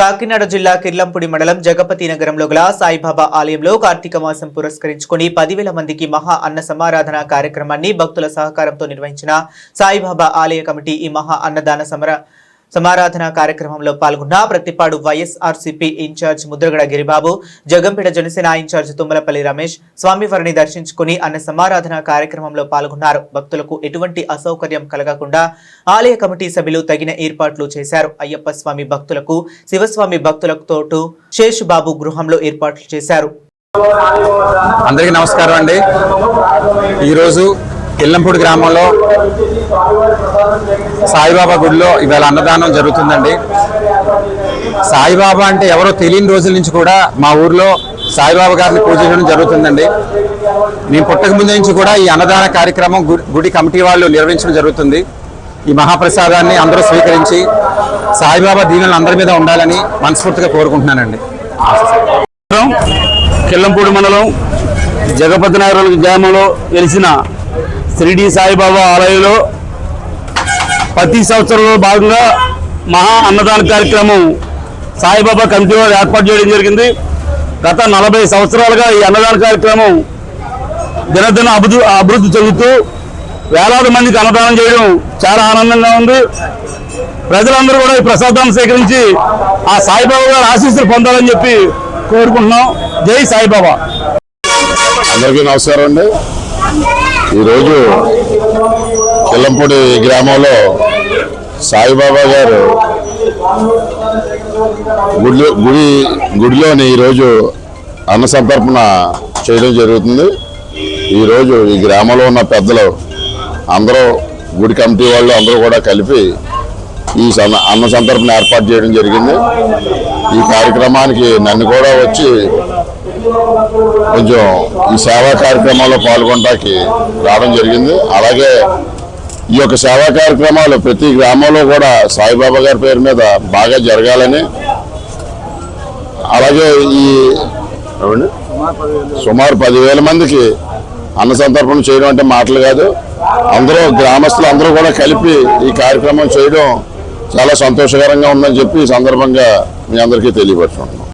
కాకినాడ జిల్లా కిర్లంపూడి మండలం జగపతి నగరంలో గల సాయిబాబా ఆలయంలో కార్తీక మాసం పురస్కరించుకుని పదివేల మందికి మహా అన్న సమారాధన కార్యక్రమాన్ని భక్తుల సహకారంతో నిర్వహించిన సాయిబాబా ఆలయ కమిటీ ఈ మహా అన్నదాన సమర సమారాధన కార్యక్రమంలో పాల్గొన్న Prathipadu YSRCP in charge Mudragada Giribabu Jaggampeta Janasena in charge Tummalapalli Ramesh స్వామివారిని దర్శించుకుని అన్న సమారాధన కార్యక్రమంలో పాల్గొన్నారు. భక్తులకు ఎటువంటి అసౌకర్యం కలగకుండా ఆలయ కమిటీ సభ్యులు తగిన ఏర్పాట్లు చేశారు. అయ్యప్ప స్వామి భక్తులకు శివస్వామి భక్తులతో శేషుబాబు గృహంలో ఏర్పాట్లు చేశారు. అందరికీ నమస్కారం అండి. ఈరోజు ఇల్లంపూడి గ్రామంలో సాయిబాబా గుడిలో ఇవాళ అన్నదానం జరుగుతుందండి. సాయిబాబా అంటే ఎవరో తెలియని రోజుల నుంచి కూడా మా ఊర్లో సాయిబాబా గారిని పూజించడం జరుగుతుందండి. నేను పుట్టక ముందు నుంచి కూడా ఈ అన్నదాన కార్యక్రమం గుడి కమిటీ వాళ్ళు నిర్వహించడం జరుగుతుంది. ఈ మహాప్రసాదాన్ని అందరూ స్వీకరించి సాయిబాబా దీవెనలు అందరి మీద ఉండాలని మనస్ఫూర్తిగా కోరుకుంటున్నానండి. కిల్లంపూడి మండలం జగపతి నగరం గ్రామంలో వెలిసిన శ్రీడి సాయిబాబా ఆలయంలో ప్రతి సంవత్సరంలో భాగంగా మహా అన్నదాన కార్యక్రమం సాయిబాబా కమిటీ వారు ఏర్పాటు చేయడం జరిగింది. గత నలభై సంవత్సరాలుగా ఈ అన్నదాన కార్యక్రమం దినదిన అభివృద్ధి అభివృద్ధి చెందుతూ వేలాది మందికి అన్నదానం చేయడం చాలా ఆనందంగా ఉంది. ప్రజలందరూ కూడా ఈ ప్రసాదాన్ని సేకరించి ఆ సాయిబాబా గారు ఆశీస్సులు పొందాలని చెప్పి కోరుకుంటున్నాం. జై సాయిబాబా. అందరికీ నమస్కారం అండి. ఈరోజు కిల్లంపూడి గ్రామంలో సాయిబాబా గారు గుడిలో గుడి గుడిలోని ఈరోజు అన్న సంతర్పణ చేయడం జరుగుతుంది. ఈరోజు ఈ గ్రామంలో ఉన్న పెద్దలు అందరూ గుడి కమిటీ వాళ్ళు అందరూ కూడా కలిపి ఈ సన్న- అన్న సంతర్పణ ఏర్పాటు చేయడం జరిగింది. ఈ కార్యక్రమానికి నన్ను కూడా వచ్చి కొంచెం ఈ సేవా కార్యక్రమాల్లో పాల్గొనడానికి రావడం జరిగింది. అలాగే ఈ యొక్క సేవా కార్యక్రమాలు ప్రతి గ్రామంలో కూడా సాయిబాబా గారి పేరు మీద బాగా జరగాలని. అలాగే ఈ? సుమారు పదివేల మందికి అన్న సంతర్పణ చేయడం అంటే మాటలు కాదు. అందరూ గ్రామస్తులు అందరూ కూడా కలిపి ఈ కార్యక్రమం చేయడం చాలా సంతోషకరంగా ఉందని చెప్పి ఈ సందర్భంగా మీ అందరికీ తెలియపరచుకుంటున్నాం.